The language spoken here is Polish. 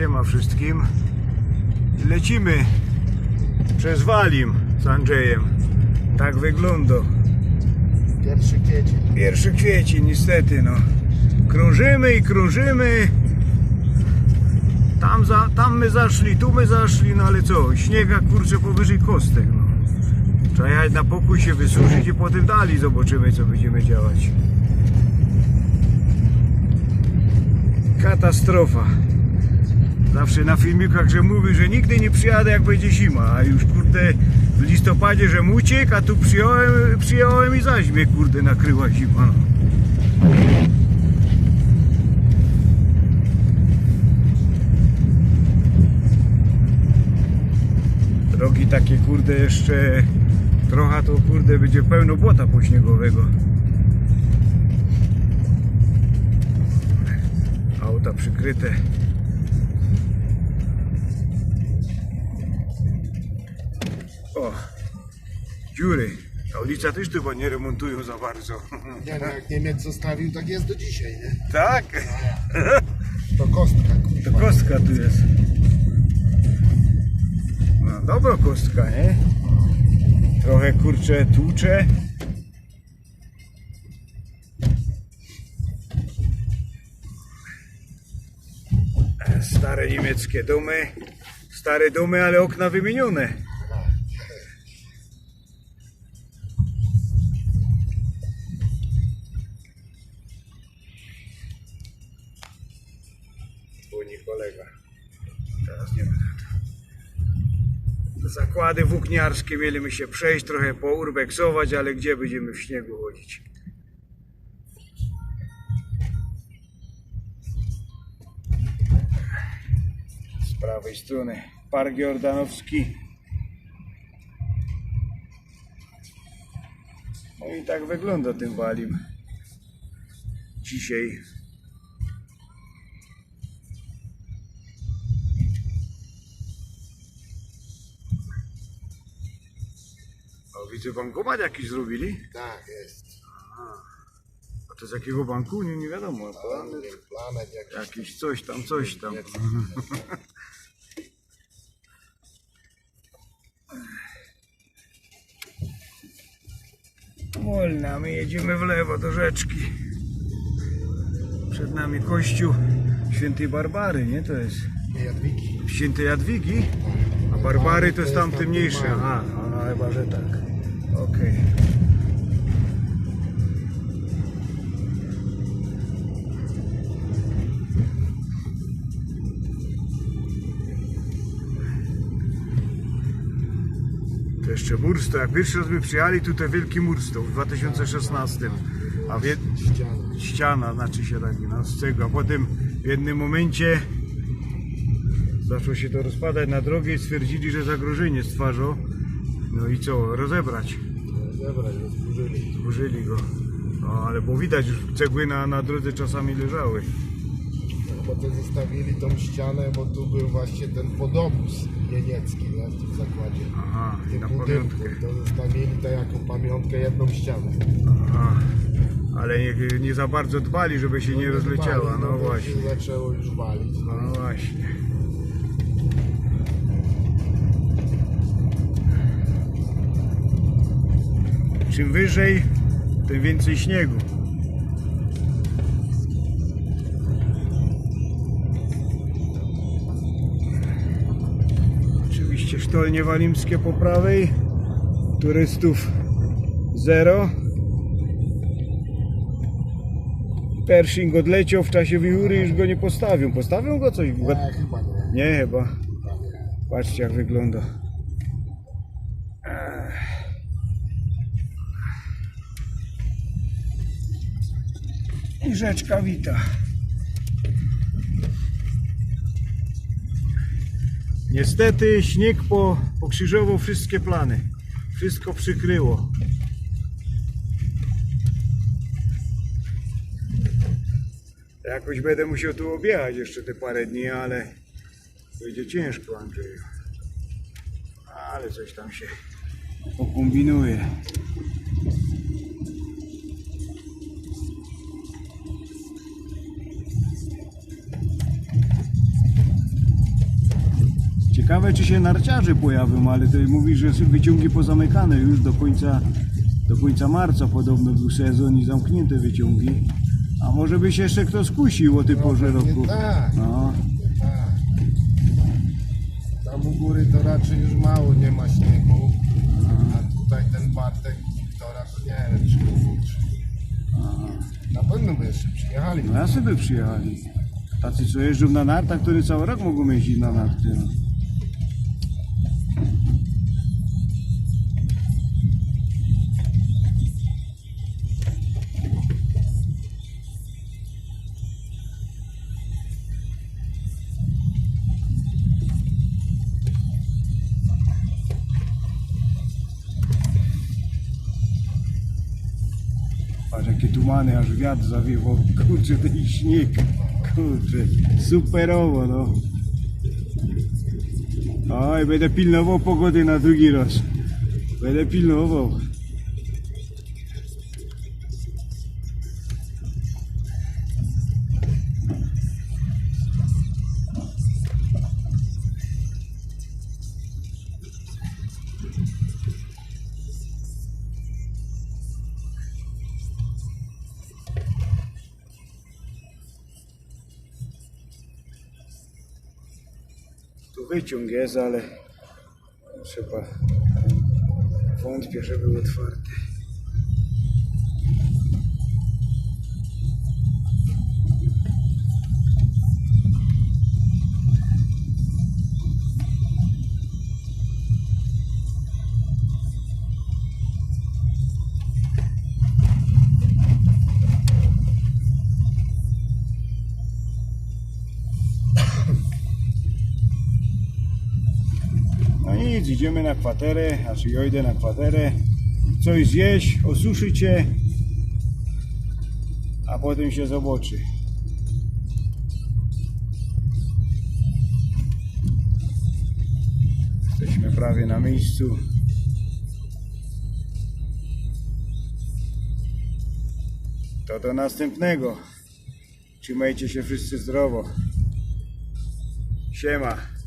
Siema wszystkim. Lecimy przez Walim z Andrzejem. Tak wygląda. Pierwszy kwiecień. Pierwszy kwiecień niestety no. Krążymy i krążymy. Tam, za, tam my zaszli, tu my zaszli, no ale co? Śniega kurczę powyżej kostek no. Trzeba jechać na pokój się wysuszyć i potem dalej zobaczymy co będziemy działać. Katastrofa. Zawsze na filmikach, że mówi, że nigdy nie przyjadę jak będzie zima, a już kurde w listopadzie, że uciekł, a tu przyjąłem, przyjąłem i zaś kurde nakryła zima. No. Drogi takie kurde jeszcze trochę to kurde będzie pełno błota pośniegowego. Auta przykryte. O, dziury. Ta ulica też chyba nie remontują za bardzo. Nie no, jak Niemiec zostawił, tak jest do dzisiaj, nie? Tak? To kostka, To kurwa. kostka tu jest. No dobra kostka, nie? Trochę kurczę tłucze. Stare niemieckie domy. Stare domy, ale okna wymienione. Kolega. Teraz nie będę. Zakłady włókniarskie mieliśmy się przejść, trochę pourbeksować, ale gdzie będziemy w śniegu chodzić? Z prawej strony Park Jordanowski. No i tak wygląda ten Walim. Dzisiaj Widzę bankomat jakiś zrobili. Tak, jest. A to z jakiego banku? Nie, nie wiadomo. Planet, planet jakiś. Jakiś coś tam, coś tam. Wolna, my jedziemy w lewo do rzeczki. Przed nami kościół świętej Barbary, nie? To jest Jadwigi. świętej Jadwigi, a Barbary to jest tamte mniejsze. Aha, no chyba, że tak. Okej. To jeszcze Mursto, jak pierwszy raz my przyjechali, tutaj wielki Mursto w 2016. A wie, Ściana. ściana, znaczy się taki, no, z cegły, a potem w jednym momencie zaczęło się to rozpadać na drogę i stwierdzili, że zagrożenie stwarzą. No i co, rozebrać. Dobra, już zburzyli. Zburzyli go. No, ale bo widać już cegły na, na drodze czasami leżały. No, bo to zostawili tą ścianę, bo tu był właśnie ten podobus niemiecki, wiesz, w zakładzie. Aha, W tym na budynku. pamiątkę. To zostawili to jako pamiątkę jedną ścianę. Aha. Ale nie, nie za bardzo dbali, żeby się nie rozleciała. No to właśnie. się zaczęło już walić. No. No właśnie. Czym wyżej, tym więcej śniegu. Oczywiście sztolnie walimskie po prawej. Turystów zero. Pershing odleciał w czasie wichury już go nie postawią. Postawią go coś? Nie, chyba nie. Nie chyba. Patrzcie jak wygląda. Ech. I rzeczka wita. Niestety śnieg po, pokrzyżował wszystkie plany. Wszystko przykryło. Jakoś będę musiał tu objechać jeszcze te parę dni, ale będzie ciężko Andrzeju. Ale coś tam się pokombinuje. Ciekawe, czy się narciarze pojawią, ale to mówi, że są wyciągi pozamykane już do końca, do końca marca podobno był sezon i zamknięte wyciągi. A może by się jeszcze kto skusił o tej No, porze roku. tak. No, Tak. Tam u góry to raczej już mało nie ma śniegu. A tutaj ten Bartek Wiktora to nie wiem, czy. Na pewno by jeszcze przyjechali. no ja sobie przyjechali. Tacy co jeżdżą na nartach, które cały rok mogą jeździć na narty. No. Aż wiatr zawiewał. Kurczę, ten śnieg. Kurczę, superowo no. Oj, będę pilnował pogody na drugi raz. Będę pilnował. Wyciąg jest, ale trzeba wątpię, że był otwarty. Nic, idziemy na kwaterę, znaczy ja idę na kwaterę, coś zjeść, osuszyć się, a potem się zobaczy. Jesteśmy prawie na miejscu. To do następnego. Trzymajcie się wszyscy zdrowo. Siema.